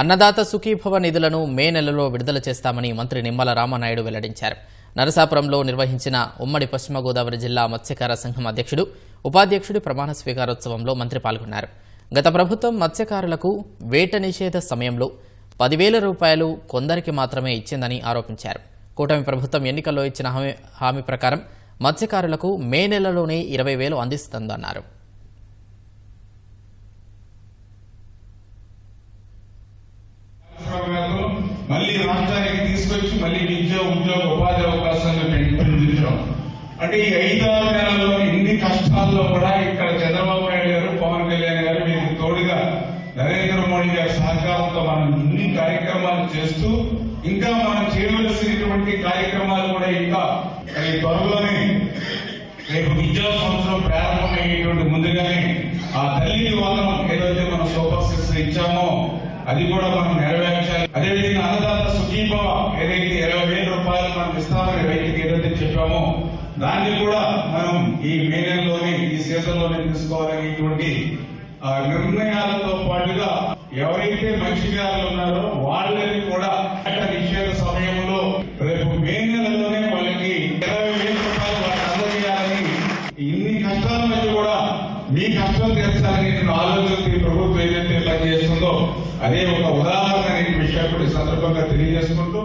అన్నదాత సుఖీభవ నిధులను మే నెలలో విడుదల చేస్తామని మంత్రి నిమ్మల రామనాయుడు వెల్లడించారు. నరసాపురంలో నిర్వహించిన ఉమ్మడి పశ్చిమ గోదావరి జిల్లా మత్స్యకార సంఘం అధ్యక్షుడు ఉపాధ్యక్షుడి ప్రమాణ స్వీకారోత్సవంలో మంత్రి పాల్గొన్నారు. గత ప్రభుత్వం మత్స్యకారులకు వేట నిషేధ సమయంలో పదివేల రూపాయలు కొందరికి మాత్రమే ఇచ్చిందని ఆరోపించారు. కూటమి ప్రభుత్వం ఎన్నికల్లో ఇచ్చిన హామీ హామీ ప్రకారం మత్స్యకారులకు మే నెలలోనే ఇరవై వేలు అందిస్తుందన్నారు. మళ్ళీ రాష్ట్రానికి తీసుకొచ్చి మళ్ళీ విద్య ఉద్యోగ ఉపాధి అవకాశాలు పెంపొందించడం అంటే ఈ ఐదారు నెలల్లో ఇన్ని కష్టాల్లో కూడా ఇక్కడ చంద్రబాబు నాయుడు గారు పవన్ కళ్యాణ్ గారు వీరికి తోడుగా నరేంద్ర మోడీ గారి సహకారంతో మనం ఇన్ని కార్యక్రమాలు చేస్తూ ఇంకా మనం చేయవలసినటువంటి కార్యక్రమాలు కూడా ఇంకా మరి త్వరలోనే రేపు విద్యా సంవత్సరం ప్రారంభమయ్యేటువంటి ముందుగానే ఆ ఏదైతే మనం సూపర్ సిక్స్ ఇచ్చామో అది కూడా మనం నెరవేర్చాలి. అదేవిధంగా అన్నదాత సుఖీభవ ఏదైతే ఇరవై వేల రూపాయలు మనం ఇస్తామని రైతుకి ఏదైతే చెప్పామో దాన్ని కూడా మనం ఈ మే నెలలోనే ఈ సీజన్లోనే తీసుకోవాలనేటువంటి ఆ నిర్ణయాలతో పాటుగా ఎవరైతే మత్స్యకారులు ఉన్నారో వాళ్ళని కూడా వేట నిషేధ సమయంలో రేపు మే నెలలోనే వాళ్ళకి ఇరవై వేల రూపాయలు వాళ్ళకి అందజేయాలని ఇన్ని కష్టాల మధ్య కూడా మీ కష్టాలు తీర్చాలని నేను ఆలోచనతో ప్రభుత్వం ఏదైతే పనిచేస్తుందో అదే ఒక ఉదాహరణ అనే విషయాన్ని కూడా సందర్భంగా తెలియజేసుకుంటూ